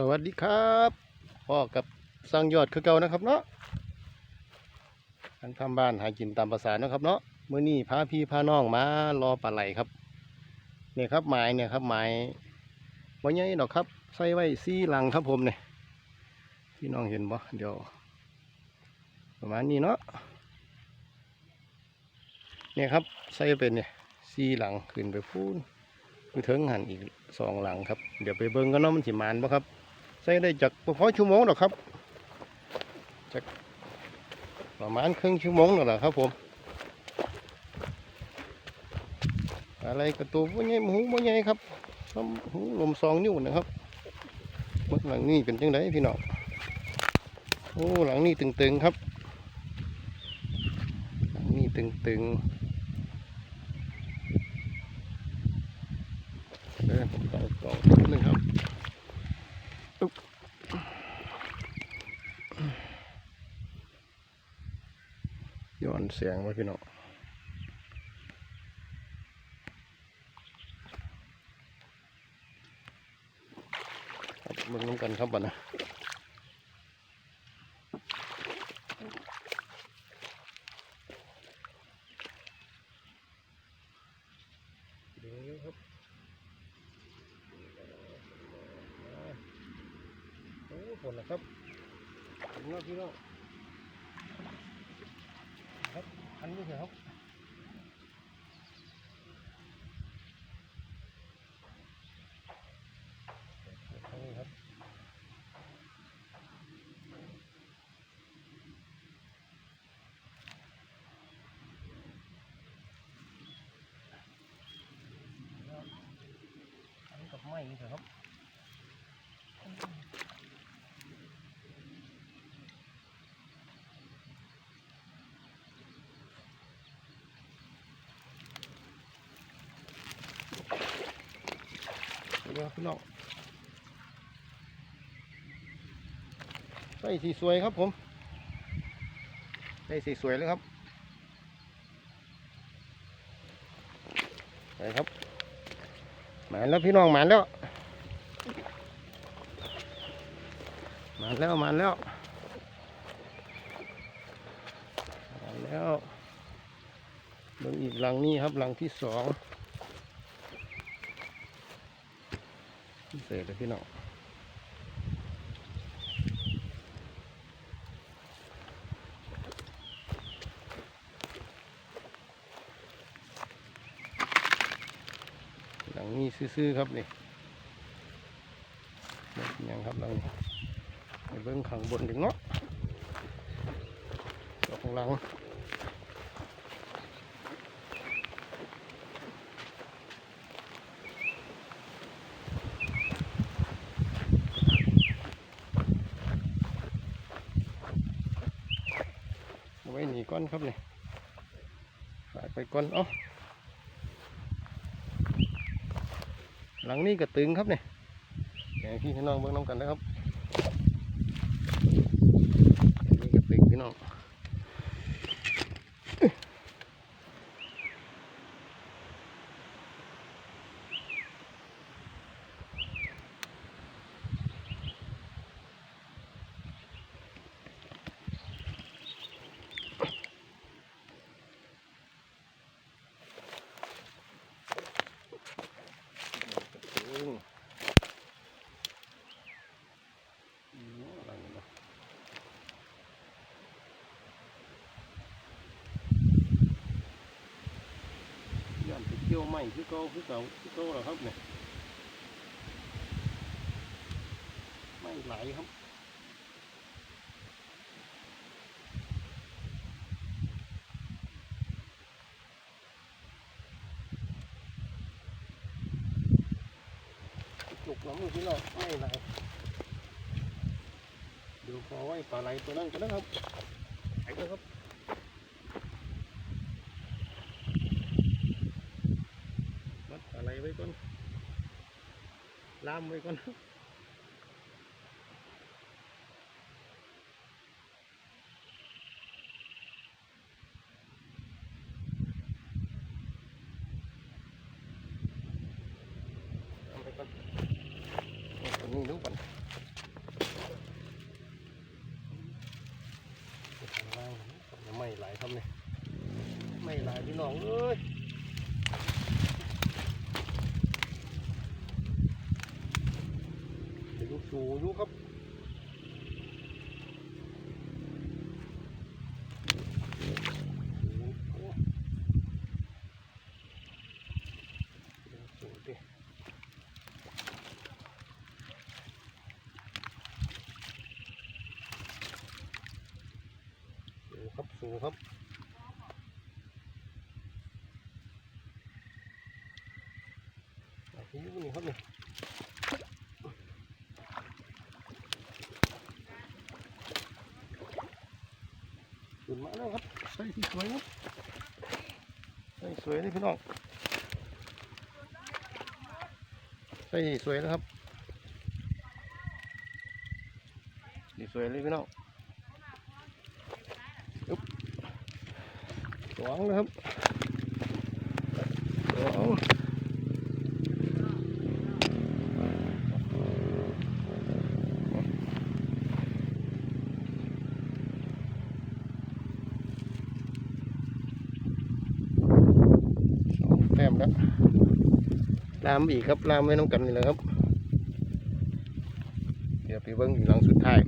สวัสดีครับพ่อกับสร้างยอดคือเก่านะครับเนาะการทำบ้านหากินตามภาษาเนาะครับเนาะมื้อนี้พาพี่พาน้องมารอปลาไหลครับเนี่ยครับไม้เนี่ยครับไม้บ่ใหญ่ดอกครับใส่ไว้ซี่หลังครับผมเนี่ยพี่น้องเห็นบ่เดี๋ยว ประมาณนี้เนาะเนี่ยครับใส่เป็นเนี่ยซี่หลังขึ้นไปพูนคือเถิงหันอีกสองหลังครับ เดี๋ยวไปเบิ่งกันเนาะมันสิมานบ่ครับ ใส่ได้จากพอชั่วโมงหรอกครับจากประมาณครึ่งชั่วโมงนั่นแหละครับผม อะไรกระตูบ่ใหญ่หูบ่ใหญ่ครับหูลมสองนิ้วนะครับมื่อหลังนี้เป็นจังไดพี่น้องโอ้หลังนี้ตึงๆครับ หลังนี้ตึงๆเออผมต่อต่อนิดนึงครับ นเสียงไว้พี่น้องครับมึงน้ำกันครับบัดนะเดี๋ยวครับโอ้ฝนนะครับฝนแล้วพี่น้อง ครับอันนี้เถอะครับอันนี้ครับอันนี้กับไม้นี่ เถอะครับเดี๋ยวพี่น้องใส่สีสวยครับผมใส่สีสวยเลยครับไปครับหมานแล้วพี่น้องหมานแล้วหมานแล้วหมานแล้วหมานแล้วเบิ่งอีกหลังนี้ครับหลังที่สอง พิเศษเลยพี่น้องหลังนี้ซื่อๆครับนี่บ่ยังครับหลังไปเบิ้งขังบนถึงเนาะดอกข้างหลังเอนครับนี่ฝากไปก่อนเอ้าหลังนี้ก็ตึงครับนี่แกพี่พี่น้องเบิ้งน้องกันนะครับนี่ก็ตึงพี่น้องตึงอืมอะไรเนี่ยเนาะ ย่านไปเที่ยวใหม่คือเก่าคือเก่าคือเก่าเหรอครับ લાંબ હોય કોને ไม่หลายครับเนี่ยไม่หลายพี่น้องเอ้ย สูครับสูครับทีนี้นี่ครับเนี่ยขึ้นมาแล้วครับใส่ที่สวยครับใส่สวยเลยพี่น้องใส่สวยนะครับดีสวยเลยพี่น้องอ สองนะครับสองแต้มแล้วลามอีกครับลามไว้น้องกันนี่แหละครับเดี๋ยวไปเบิ้งอีกหลังสุดท้าย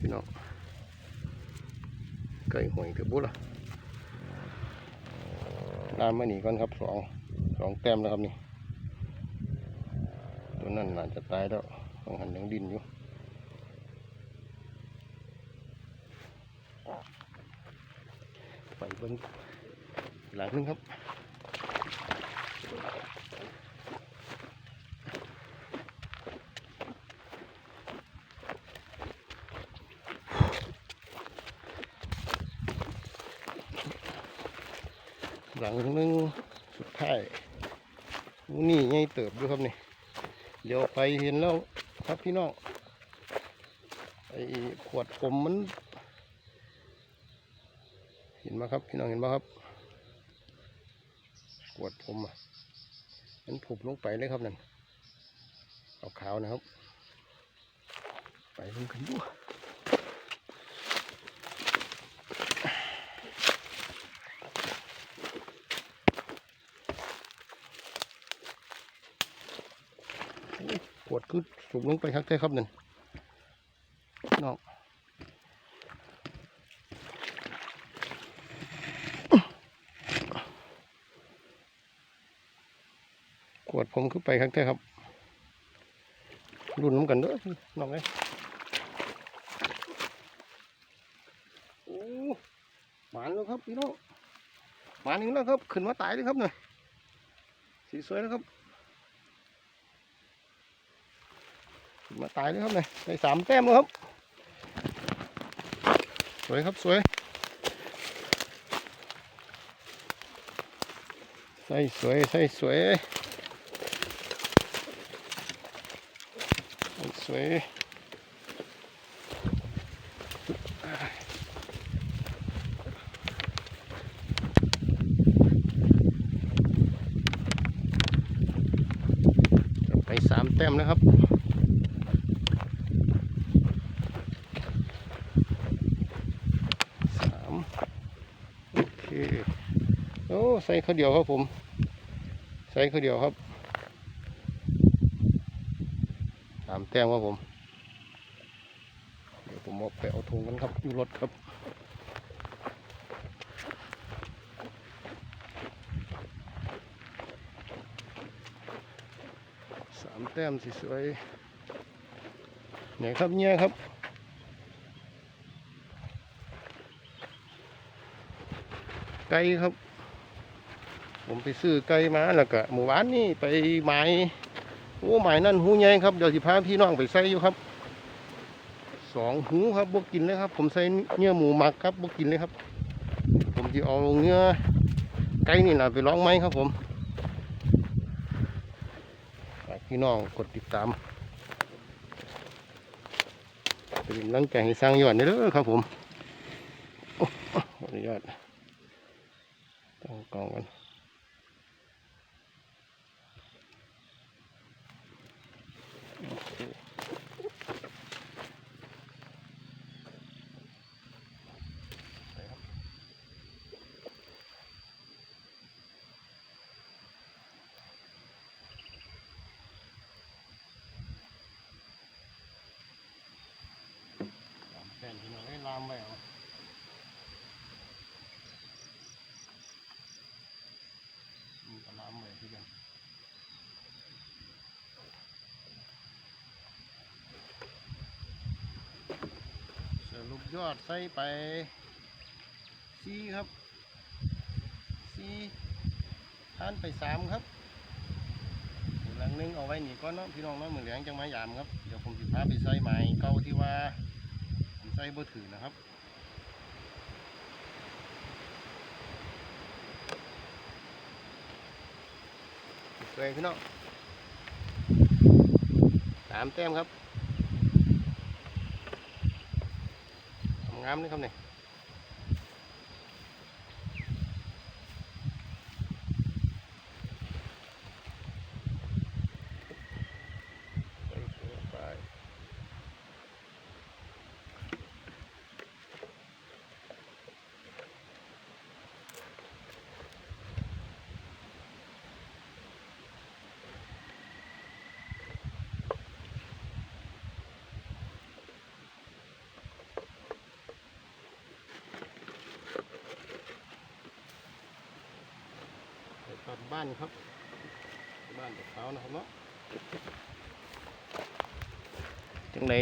พี่น้อง ไก่หอยถือบุละลามมาหนีก่อนครับสองสองแต้มแล้วครับนี่ตัวนั้นน่าจะตายแล้วต้องหันยังดินอยู่ไปเบิ้งหลังนึงครับ หลังนึงสุดท้ายนี่ไงเติบด้วยครับนี่เดี๋ยวไปเห็นแล้วครับพี่น้องไอ้ขวดกลมมัน เห็นไหมครับพี่น้องเห็นไหมครับกวดผมอะมันผุบลงไปเลยครับนั่นขาวๆนะครับ ไปลงกันดูโวดคือสูบลงไปครับแท้ครับนั่นน้องกวดผมขึ้นไปครั้งแท้ครับรุ่นน้ำกันเด้อน้องไงโอ้หมานแล้วครับพี่น้องหมานอีกแล้วครับ ขึ้นมาตายเลยครับเนี่ยสีสวยแล้วครับขึ้น มาตายเลยครับเนี่ยได้สามแต้มแล้วครับ สวยครับสวยใส่สวยใส่สวยใสวยไปสามแต้มนะครับ สามโอเค โอ้ ใส่ข้าวเดียวครับผม ใส่ข้าวเดียวครับสามแต้มครับผม เดี๋ยวผมเอาไปเอาถุงกันครับอยู่รถครับสามแต้มสวยๆเนี่ยครับเนี่ยครับไก่ครับ ผมไปซื้อไก่มาแล้วก็หมู่บ้านนี่ไปหมายโอ้หมายนั่นหูใหญ่ครับเดี๋ยวสิพาพี่น้องไปใส่อยู่ครับสองหูครับบวกกินเลยครับ ผมใส่เนื้อหมูหมักครับบวกกินเลยครับ ผมจะเอาเนื้อไก่นี่แหละไปร้องไหมครับผมพี่น้องกดติดตามเป็นกำลังใจให้สร้างยอดนี่เด้อครับผมโอ้ขออนุญาตตั้งกองกัน Oh, okay. ยอดใส่ไปสีครับสี่ทานไปสามครับหลังนึงเอาไว้หนีก้อนเนาะพี่น้องเนาะมือแหลงจังไมายามครับเดี๋ยวผมจะพาไปใส่ไม้เก่าที่ว่าผมใส่บ่ถือนะครับสวยพี่น้องสามแต้มครับทำ งามเลยครับเนี่ยใส่เกลือไปใส่ตัด บ้านครับ บ้านตะเขานะครับเนาะจังไร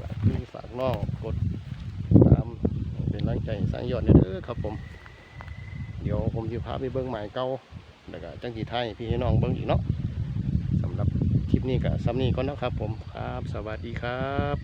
ฝากพี่ฝากน้องกดตามเป็นแรงใจสร้างยอดเนี่ยเด้อครับผม เดี๋ยวผมจะพาไปเบิ้งหมายเก่าแล้วก็จังสีไทยพี่น้องเบิ้งอีกเนาะสำหรับคลิปนี้ก็ซ้ำนี้ก่อนนะครับผมครับ สวัสดีครับ